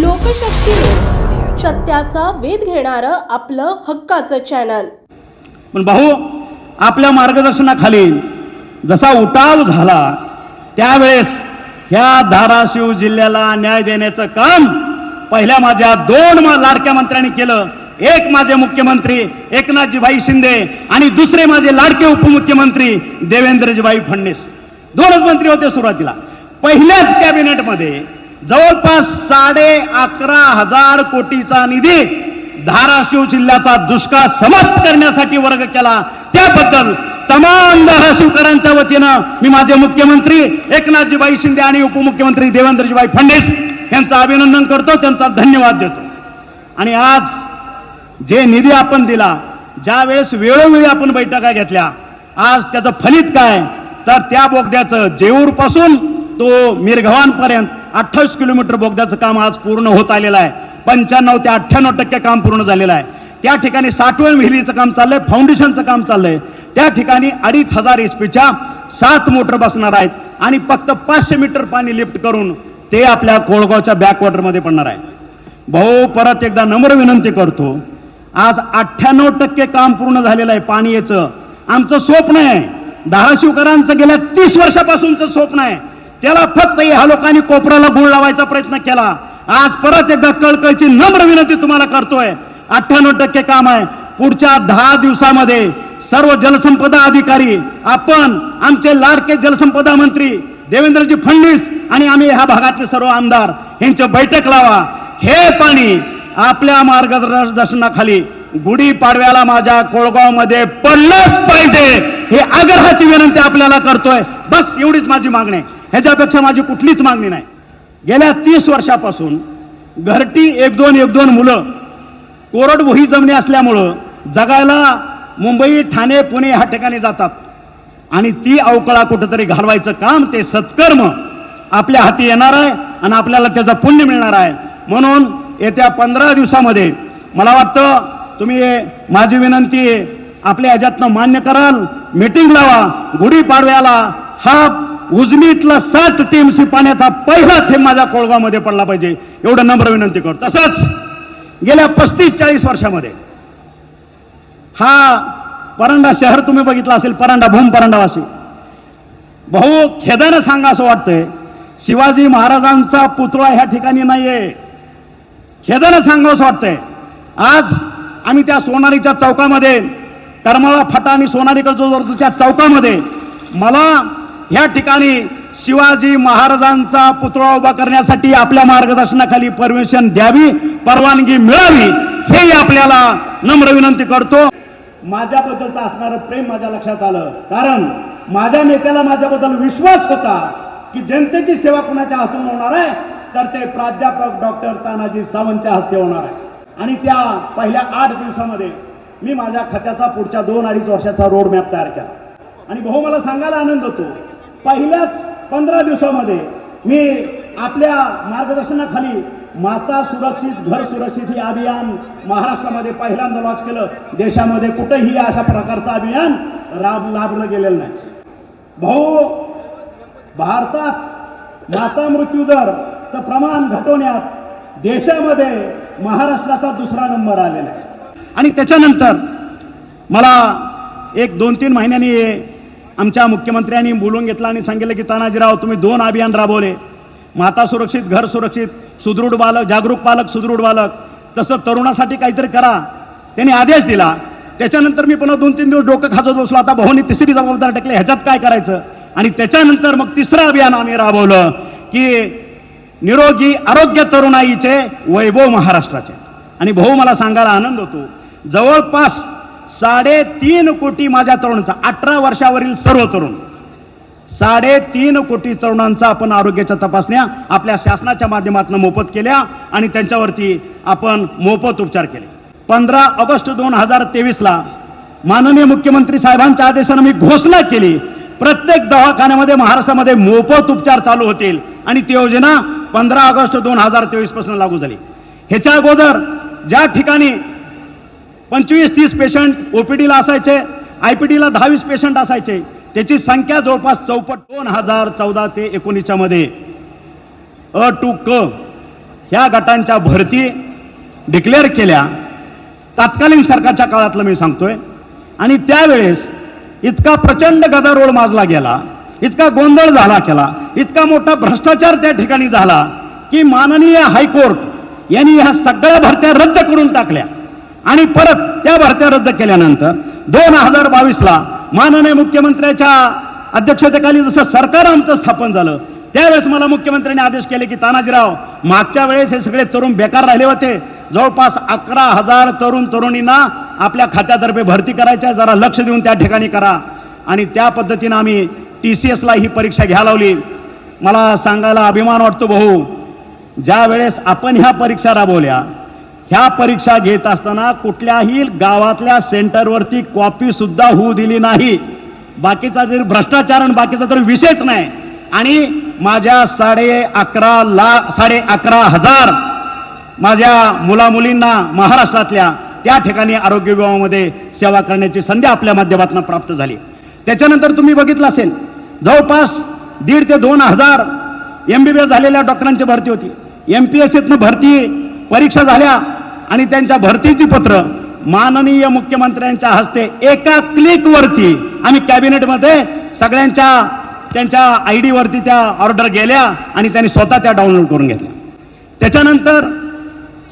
लोकशक्ती सत्याचा वेध घेणारं आपलं हक्काचं चॅनल पण भाऊ आपल्या मार्गदर्शनाखाली जसा उठाव झाला त्यावेळेस ह्या धाराशिव जिल्ह्याला न्याय देण्याचं काम पहिल्या माझ्या दोन मा- लाडक्या मंत्र्यांनी केलं. एक माझे मुख्यमंत्री एकनाथजीभाई शिंदे आणि दुसरे माझे लाडके उपमुख्यमंत्री देवेंद्रजीभाई फडणवीस. दोनच मंत्री होते सुरुवातीला. पहिल्याच कॅबिनेटमध्ये जवळपास साडे अकरा हजार कोटीचा निधी धाराशिव जिल्ह्याचा दुष्काळ समाप्त करण्यासाठी वर्ग केला. त्याबद्दल तमाम धाराशिवकरांच्या वतीनं मी माझे मुख्यमंत्री एकनाथजीबाई शिंदे आणि उपमुख्यमंत्री देवेंद्रजीबाई फडणवीस यांचं अभिनंदन करतो त्यांचा धन्यवाद देतो. आणि आज जे निधी आपण दिला ज्या वेळेस वेळोवेळी आपण बैठका घेतल्या आज त्याचं फलित काय? तर त्या बोगद्याचं जेऊरपासून तो मिरघवानपर्यंत अठ्ठावीस किलोमीटर बोगद्याचं काम आज पूर्ण होत आलेलं आहे. पंच्याण्णव ते अठ्ठ्याण्णव टक्के काम पूर्ण झालेलं आहे. त्या ठिकाणी साठवण विहिरीचं काम चाललंय फाउंडेशनचं काम चाललंय. त्या ठिकाणी अडीच हजार एच पीच्या सात मोटर बसणार आहेत आणि फक्त पाचशे मीटर पाणी लिफ्ट करून ते आपल्या कोळगावच्या बॅकवॉटरमध्ये पडणार आहे. भाऊ परत एकदा नम्र विनंती करतो. आज अठ्ठ्याण्णव टक्के काम पूर्ण झालेलं आहे पाणी याचं. आमचं स्वप्न आहे. धाराशिवकरांचं गेल्या तीस वर्षापासूनचं स्वप्न आहे. त्याला फक्त ह्या लोकांनी कोपऱ्याला गुळ लावायचा प्रयत्न केला. आज परत एकदा कळकळची नम्र विनंती तुम्हाला करतोय. अठ्ठ्याण्णव टक्के काम आहे. पुढच्या दहा दिवसामध्ये सर्व जलसंपदा अधिकारी आपण आमचे लाडके जलसंपदा मंत्री देवेंद्रजी फडणवीस आणि आम्ही ह्या भागातले सर्व आमदार यांची बैठक लावा. हे पाणी आपल्या मार्गदर्शनाखाली गुढी पाडव्याला माझ्या कोळगावमध्ये पडलंच पाहिजे हे आग्रहाची विनंती आपल्याला करतोय. बस एवढीच माझी मागणी आहे. ह्याच्यापेक्षा माझी कुठलीच मागणी नाही. गेल्या तीस वर्षापासून घरटी एक दोन एक दोन मुलं कोरडवोही जमणी असल्यामुळं जगायला मुंबई ठाणे पुणे ह्या ठिकाणी जातात. आणि ती अवकळा कुठंतरी घालवायचं काम ते सत्कर्म आपल्या हाती येणार आहे आणि आपल्याला त्याचं पुण्य मिळणार आहे. म्हणून येत्या पंधरा दिवसामध्ये मला वाटतं तुम्ही माझी विनंती आपल्या ह्याच्यातनं मान्य कराल. मीटिंग लावा गुढीपाडव्याला हा उजनीतला सात टीएमसी पाण्याचा पहिला थेंब माझ्या कोळगावमध्ये पडला पाहिजे. एवढं नम्र विनंती करतो. तसंच गेल्या पस्तीस चाळीस वर्षामध्ये हा परांडा शहर तुम्ही बघितलं असेल परांडा भूम परांडावासी. भाऊ खेदानं सांगा असं वाटतंय शिवाजी महाराजांचा पुतळा ह्या ठिकाणी नाहीये. खेदानं सांगा असं वाटतंय. आज आम्ही त्या सोनारीच्या चौकामध्ये करमाळा फाटा आणि सोनारीकडे जो त्या चौकामध्ये मला ह्या ठिकाणी शिवाजी महाराजांचा पुतळा उभा करण्यासाठी आपल्या मार्गदर्शनाखाली परमिशन द्यावी परवानगी मिळावी हेही आपल्याला नम्र विनंती करतो. माझ्याबद्दलचं असणारं प्रेम माझ्या लक्षात आलं. कारण माझ्या नेत्याला माझ्याबद्दल विश्वास होता की जनतेची सेवा कुणाच्या हातून होणार आहे तर ते प्राध्यापक डॉक्टर तानाजी सावंतच्या हस्ते होणार आहे. आणि त्या पहिल्या आठ दिवसामध्ये मी माझ्या खात्याचा पुढच्या दोन अडीच वर्षाचा रोड मॅप तयार केला. आणि भाऊ मला सांगायला आनंद होतो पहिल्याच पंधरा दिवसामध्ये मी आपल्या मार्गदर्शनाखाली माता सुरक्षित घर सुरक्षित हे अभियान महाराष्ट्रामध्ये पहिल्यांदा लॉन्च केलं. देशामध्ये कुठेही अशा प्रकारचं अभियान राब लाभलं गेलेलं नाही. भाऊ भारतात माता मृत्यू दरचं प्रमाण घटवण्यात देशामध्ये महाराष्ट्राचा दुसरा नंबर आलेला आहे. आणि त्याच्यानंतर मला एक दोन तीन महिन्यांनी आमच्या मुख्यमंत्र्यांनी बोलून घेतलं आणि सांगितलं की तानाजीराव तुम्ही दोन अभियान राबवले. माता सुरक्षित घर सुरक्षित सुदृढ बालक जागरूक पालक सुदृढ बालक. तसं तरुणासाठी काहीतरी करा. त्यांनी आदेश दिला. त्याच्यानंतर मी पुन्हा दोन तीन दिवस डोकं खाजत बसलो. आता भाऊनी तिसरी जबाबदार टाकली. ह्याच्यात काय करायचं? आणि त्याच्यानंतर मग तिसरं अभियान आम्ही राबवलं की निरोगी आरोग्य तरुणाईचे वैभव महाराष्ट्राचे. आणि भाऊ मला सांगायला आनंद होतो. जवळपास साडेतीन कोटी माझ्या तरुणांचा अठरा वर्षावरील सर्व तरुण. साडेतीन कोटी तरुणांचा आपण आरोग्याच्या तपासण्या आपल्या शासनाच्या माध्यमातून मोफत केल्या आणि त्यांच्यावरती आपण मोफत उपचार केले. पंधरा ऑगस्ट दोन हजार तेवीसला माननीय मुख्यमंत्री साहेबांच्या आदेशानं मी घोषणा केली प्रत्येक दवाखान्यामध्ये महाराष्ट्रामध्ये मोफत उपचार चालू होतील आणि ती योजना पंधरा ऑगस्ट दोन हजार तेवीसपासून लागू झाली. ह्याच्या अगोदर ज्या ठिकाणी पंचवीस तीस पेशंट ओपीडीला असायचे आय पी डीला दहावीस पेशंट असायचे. त्याची संख्या जवळपास चौपट दोन हजार चौदा ते एकोणीसच्या मध्ये. अ टू क ह्या गटांच्या भरती डिक्लेअर केल्या. तात्कालीन सरकारच्या काळातलं मी सांगतोय. आणि त्यावेळेस इतका प्रचंड गदारोळ माजला गेला इतका गोंधळ झाला केला इतका मोठा भ्रष्टाचार त्या ठिकाणी झाला की माननीय हायकोर्ट यांनी ह्या सगळ्या भरत्या रद्द करून टाकल्या. आणि परत त्या भरत्या रद्द केल्यानंतर दोन हजार बावीसला माननीय मुख्यमंत्र्याच्या अध्यक्षतेखाली जसं सरकार आमचं स्थापन झालं त्यावेळेस मला मुख्यमंत्र्यांनी आदेश केले की तानाजीराव मागच्या वेळेस हे सगळे तरुण बेकार राहिले होते. जवळपास अकरा हजार तरुण तरुणींना आपल्या खात्यातर्फे भरती करायच्या जरा लक्ष देऊन त्या ठिकाणी करा. आणि त्या पद्धतीनं आम्ही टी सी एसला ही परीक्षा घ्या लावली. मला सांगायला अभिमान वाटतो भाऊ ज्या वेळेस आपण ह्या परीक्षा राबवल्या ह्या परीक्षा घेत असताना कुठल्याही गावातल्या सेंटरवरती कॉपी सुद्धा होऊ दिली नाही. बाकीचा जरी भ्रष्टाचार आणि बाकीचा तर विषयच नाही. आणि माझ्या साडे अकरा ला साडे अकरा हजार माझ्या मुलामुलींना महाराष्ट्रातल्या त्या ठिकाणी आरोग्य विभागामध्ये सेवा करण्याची संधी आपल्या माध्यमातून प्राप्त झाली. त्याच्यानंतर तुम्ही बघितलं असेल जवळपास दीड ते दोन हजार एम बी बी एस झालेल्या डॉक्टरांची भरती होती. एम पी एस सीतनं भरती परीक्षा झाल्या आणि त्यांच्या भरतीची पत्र माननीय मुख्यमंत्र्यांच्या हस्ते एका क्लिकवरती आम्ही कॅबिनेटमध्ये सगळ्यांच्या त्यांच्या आय डीवरती त्या ऑर्डर गेल्या आणि त्यांनी स्वतः त्या डाउनलोड करून घेतल्या. त्याच्यानंतर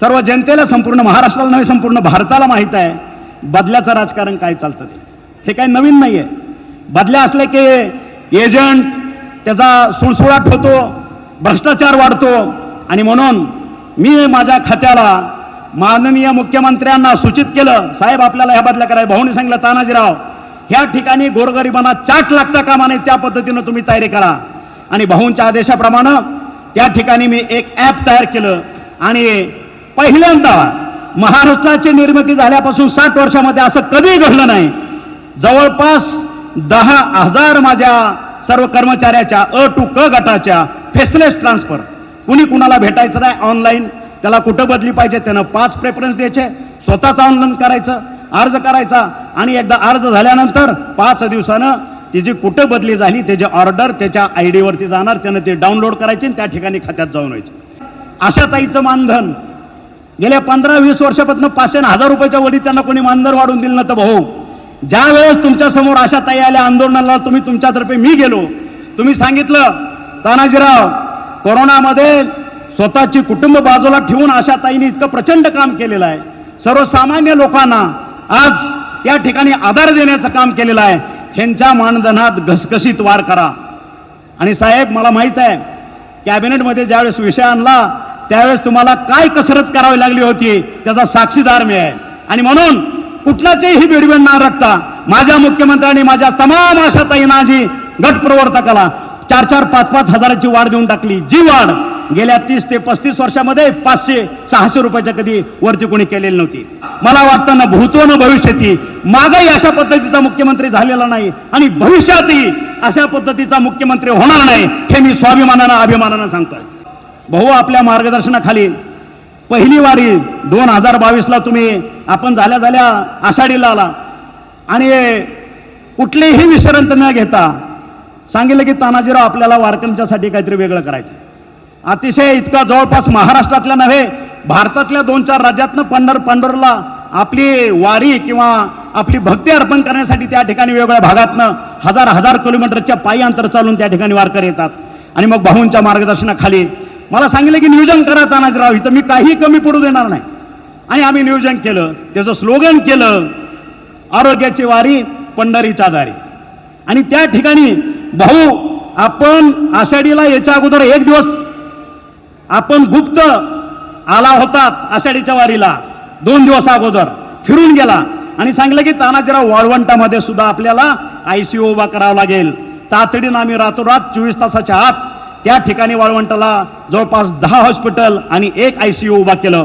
सर्व जनतेला संपूर्ण महाराष्ट्राला नव्हे संपूर्ण भारताला माहीत आहे बदल्याचं राजकारण काय चालतं ते. हे काही नवीन नाही आहे बदल्या असले की एजंट त्याचा सुळसुळाट होतो भ्रष्टाचार वाढतो आणि म्हणून मी माझ्या खात्याला माननीय मुख्यमंत्र्यांना सूचित केलं साहेब आपल्याला ह्या बदल्या करायला भाऊनी सांगितलं तानाजीराव ह्या ठिकाणी गोरगरिबांना चाट लागता कामा नये त्या पद्धतीनं तुम्ही तयारी करा. आणि भाऊंच्या आदेशाप्रमाणे त्या ठिकाणी मी एक ॲप तयार केलं. आणि पहिल्यांदा महाराष्ट्राची निर्मिती झाल्यापासून साठ वर्षामध्ये असं कधी घडलं नाही. जवळपास दहा हजार माझ्या सर्व कर्मचाऱ्याच्या अ टू क गटाच्या फेसलेस ट्रान्सफर. कुणी कुणाला भेटायचं नाही ऑनलाईन त्याला कुठं बदली पाहिजे त्यानं पाच प्रेफरन्स द्यायचे स्वतःच आंदोलन करायचं अर्ज करायचा आणि एकदा अर्ज झाल्यानंतर पाच दिवसानं तिची कुठं बदली झाली त्याची ऑर्डर त्याच्या आय डीवरती जाणार त्यानं ते डाउनलोड करायची आणि त्या ठिकाणी खात्यात जाऊन व्हायचे अशा ताईचं मानधन गेल्या पंधरा वीस वर्षापासून पाचशे हजार रुपयाच्या वडी त्यांना कोणी मानधन वाढून दिलं नव्हतं भाऊ. ज्या वेळेस तुमच्यासमोर अशा ताई आल्या आंदोलनाला तुम्ही तुमच्यातर्फे मी गेलो. तुम्ही सांगितलं तानाजीराव कोरोनामध्ये स्वतःची कुटुंब बाजूला ठेवून अशा ताईने इतकं प्रचंड काम केलेलं आहे. सर्वसामान्य लोकांना आज त्या ठिकाणी आधार देण्याचं काम केलेलं आहे. ह्यांच्या मानधनात घसघशीत वार करा. आणि साहेब मला माहीत आहे कॅबिनेटमध्ये ज्यावेळेस विषय आणला त्यावेळेस तुम्हाला काय कसरत करावी लागली होती त्याचा साक्षीदार मी आहे. आणि म्हणून कुठलाचेही बिडबिड न राखता माझ्या मुख्यमंत्र्यांनी माझ्या तमाम आशा ताईंना जी गट प्रवर्तकाला चार चार पाच पाच हजाराची वाढ देऊन टाकली. जी वाढ गेल्या तीस ते पस्तीस वर्षामध्ये पाचशे सहाशे रुपयाच्या कधी वरती कोणी केलेली नव्हती. मला वाटतं ना भूतो न भविष्यती मागही अशा पद्धतीचा मुख्यमंत्री झालेला नाही आणि भविष्यातही अशा पद्धतीचा मुख्यमंत्री होणार नाही हे मी स्वाभिमानानं अभिमानानं सांगतोय. भाऊ आपल्या मार्गदर्शनाखाली पहिली वारी दोन हजार बावीसला तुम्ही आपण झाल्या झाल्या आषाढीला आला. आणि कुठलीही विश्रांत न घेता सांगितलं की तानाजीराव आपल्याला वारकऱ्यांच्यासाठी काहीतरी वेगळं करायचं अतिशय इतका जवळपास महाराष्ट्रातल्या नव्हे भारतातल्या दोन चार राज्यातनं पंढर पंढरला आपली वारी किंवा आपली भक्ती अर्पण करण्यासाठी त्या ठिकाणी वेगवेगळ्या भागातनं हजार हजार किलोमीटरच्या पायी अंतर चालून त्या ठिकाणी वारकरी येतात. आणि मग भाऊंच्या मार्गदर्शनाखाली मला सांगितलं की नियोजन करा तानाजीराव इथं मी काही कमी पडू देणार नाही. आणि आम्ही नियोजन केलं त्याचं स्लोगन केलं आरोग्याची वारी पंढरीच्या दारी. आणि त्या ठिकाणी भाऊ आपण आषाढीला याच्या अगोदर एक दिवस आपण गुप्त आला होतात आषाढीच्या वारीला. दोन दिवस अगोदर. फिरून गेला. आणि सांगितलं की तानाजीराव वाळवंटामध्ये सुद्धा आपल्याला आय सी यू उभा करावा लागेल. तातडीनं आम्ही रातोरात चोवीस तासाच्या आत त्या ठिकाणी वाळवंटाला जवळपास दहा हॉस्पिटल आणि एक आय सी यू उभा केलं.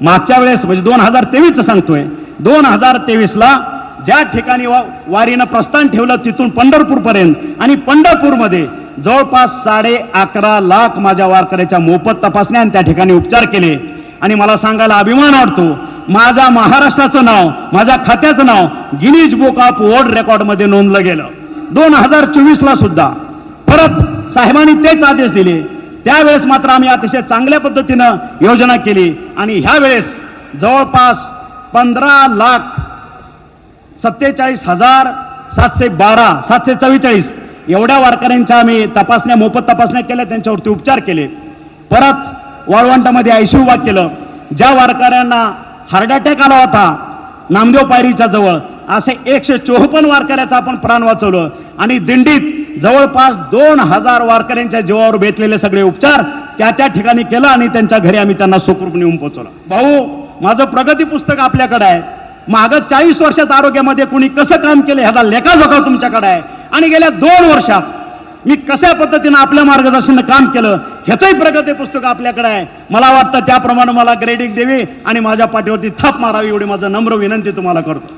मागच्या वेळेस म्हणजे दोन हजार तेवीसचं सांगतोय दोन हजार तेवीसला ज्या ठिकाणी वा वारीनं प्रस्थान ठेवलं तिथून पंढरपूरपर्यंत आणि पंढरपूरमध्ये जवळपास साडे अकरा लाख माझ्या वारकऱ्याच्या मोफत तपासण्या त्या ठिकाणी उपचार केले. आणि मला सांगायला अभिमान वाटतो माझ्या महाराष्ट्राचं नाव माझ्या खात्याचं नाव गिनीज बुक ऑफ वर्ल्ड रेकॉर्डमध्ये नोंदलं गेलं. दोन हजार चोवीसला सुद्धा. परत साहेबांनी तेच आदेश दिले. त्यावेळेस मात्र आम्ही अतिशय चांगल्या पद्धतीनं योजना केली. आणि ह्यावेळेस जवळपास पंधरा लाख सत्तेचाळीस हजार सातशे बारा सातशे चव्वेचाळीस एवढ्या वारकऱ्यांच्या आम्ही तपासण्या मोफत तपासण्या केल्या त्यांच्यावरती उपचार केले. परत वाळवंटामध्ये आयशी उभा केलं. ज्या वारकऱ्यांना हार्ट अटॅक आला होता नामदेव पायरीच्या जवळ असे एकशे चोपन्न वारकऱ्याचं आपण प्राण वाचवलं. आणि दिंडीत जवळपास दोन हजार वारकऱ्यांच्या जीवावर बेतलेले सगळे उपचार त्या त्या ठिकाणी केलं आणि त्यांच्या घरी आम्ही त्यांना सुखरूप नेऊन पोहोचवलं. भाऊ माझं प्रगती पुस्तक आपल्याकडे आहे. मागं चाळीस वर्षात आरोग्यामध्ये कुणी कसं काम केलं ह्याचा लेखाजोखा तुमच्याकडे आहे. आणि गेल्या दोन वर्षात मी कशा पद्धतीनं आपल्या मार्गदर्शनं काम केलं ह्याचंही प्रगती पुस्तक आपल्याकडे आहे. मला वाटतं त्याप्रमाणे मला ग्रेडिंग द्यावी आणि माझ्या पाठीवरती थाप मारावी एवढी माझं नम्र विनंती तुम्हाला करतो.